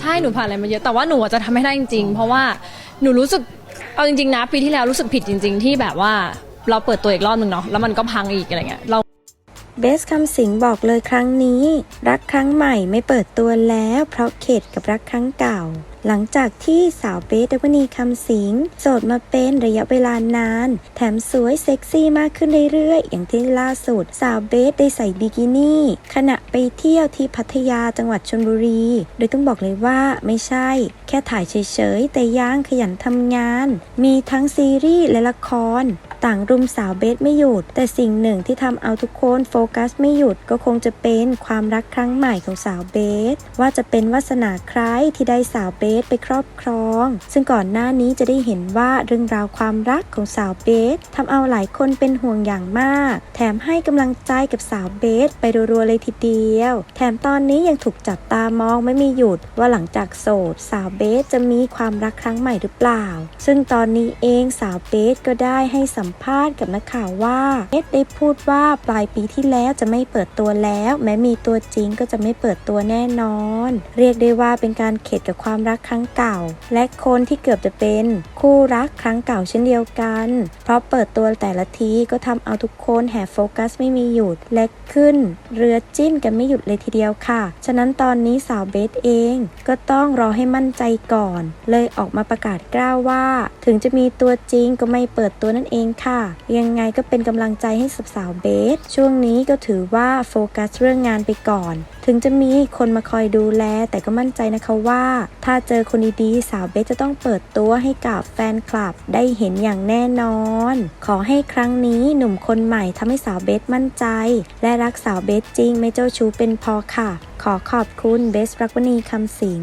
ใช่หนูผ่านอะไรมาเยอะแต่ว่าหนูอะจะทำให้ได้จริงๆ เพราะว่าหนูรู้สึกเอาจริงๆนะปีที่แล้วรู้สึกผิดจริง ๆ ที่แบบว่าเราเปิดตัวอีกรอบหนึ่งเนาะแล้วมันก็พังอีกอะไรเงี้ยเราเบสคำสิงบอกเลยครั้งนี้ รักครั้งใหม่ไม่เปิดตัวแล้ว เพราะเข็ดกับรักครั้งเก่า หลังจากที่สาวเบสดวนีคำสิงโสดมาเป็นระยะเวลานาน แถมสวยเซ็กซี่มากขึ้นเรื่อยๆ อย่างที่ล่าสุด สาวเบสได้ใส่บิกินี่ ขณะไปเที่ยวที่พัทยาจังหวัดชนบุรี โดยต้องบอกเลยว่าไม่ใช่ แค่ถ่ายเฉยๆ แต่ยังขยันทำงาน มีทั้งซีรีส์และละคร ต่างรุมสาวเบสไม่หยุด แต่สิ่งหนึ่งที่ทำเอาทุกคนโฟกัสไม่หยุดก็คงจะเป็นความรักครั้งใหม่ของสาวเบส ว่าจะเป็นวาสนาใครที่ได้สาวเบสไปครอบครอง ซึ่งก่อนหน้านี้จะได้เห็นว่าเรื่องราวความรักของสาวเบสทำเอาหลายคนเป็นห่วงอย่างมาก แถมให้กำลังใจกับสาวเบสไปรัวๆเลยทีเดียว แถมตอนนี้ยังถูกจับตามองไม่มีหยุดว่าหลังจากโสด สาวเบสจะมีความรักครั้งใหม่หรือเปล่า ซึ่งตอนนี้เองสาวเบสก็ได้ให้สัมภาษณ์กับนักข่าวว่าเบสได้พูดว่าปลายปีที่แล้วจะไม่เปิดตัวแล้ว แม้มีตัวจริงก็จะไม่เปิดตัวแน่นอน เรียกได้ว่าเป็นการเข็ดกับความรักครั้งเก่า และคนที่เกือบจะเป็นคู่รักครั้งเก่าเช่นเดียวกัน เพราะเปิดตัวแต่ละทีก็ทำเอาทุกคนแห่โฟกัสไม่มีหยุดและขึ้น เรือจิ้นกันไม่หยุดเลยทีเดียวค่ะ ฉะนั้นตอนนี้สาวเบสเองก็ต้องรอให้มั่นใจก่อน เลยออกมาประกาศกล้าวว่า ถึงจะมีตัวจริงก็ไม่เปิดตัวนั่นเองค่ะ ยังไงก็เป็นกำลังใจให้สับสาวเบส ช่วงนี้ก็ถือว่าโฟกัสเรื่องงานไปก่อน ถึงจะมีคนมาคอยดูแล แต่ก็มั่นใจนะคะว่า ถ้าเจอคนดีๆสาวเบสจะต้องเปิดตัวให้กับแฟนคลับได้เห็นอย่างแน่นอน ขอให้ครั้งนี้หนุ่มคนใหม่ทำให้สาวเบสมั่นใจ และรักสาวเบสจริงไม่เจ้าชู้เป็นพอค่ะ ขอขอบคุณเบสรักวณีคำสิง